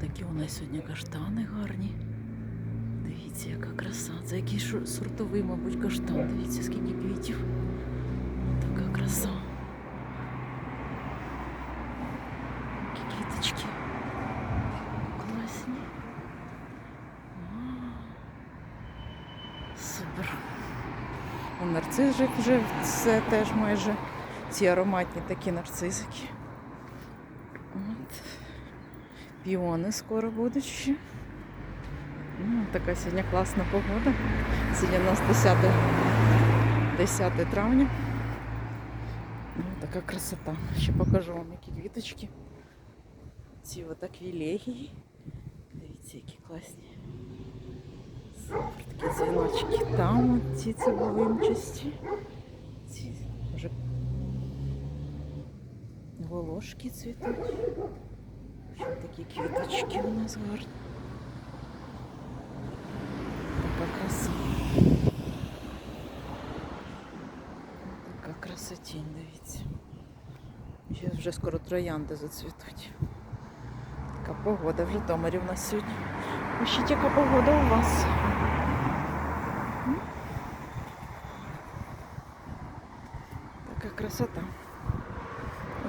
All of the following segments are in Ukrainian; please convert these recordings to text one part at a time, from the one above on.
такі у нас сьогодні каштани гарні. Дивіться, яка краса. Це якийсь сортовий, мабуть, каштан. Дивіться, скільки квітів. Така краса. Які квіточки. Класні. Супер. У нарцизик вже це теж майже ці ароматні такі нарцизики. От. Піони скоро будуть ще. Ну, така сьогодні класна погода. Сьогодні у нас 10, 10 травня. Ну, така красота. Ще покажу вам, які квіточки. Ці отак вілегії. Дивіться, які класні. Такі дзвіночки. Там от ці цибулинчасті. Ці вже волошки цвітуть. Ще такі квіточки у нас гарні. Така краса. Така красотінь, дивіться. Ще вже скоро троянди зацвітуть. Така погода в Житомирі в нас сьогодні. Пишіть, яка погода у вас. М? Така красота.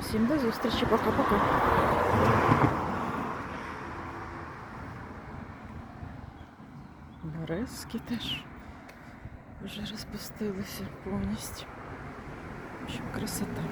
Усім до зустрічі, пока-пока. Березки теж вже розпустилися повністю. В общем, красота.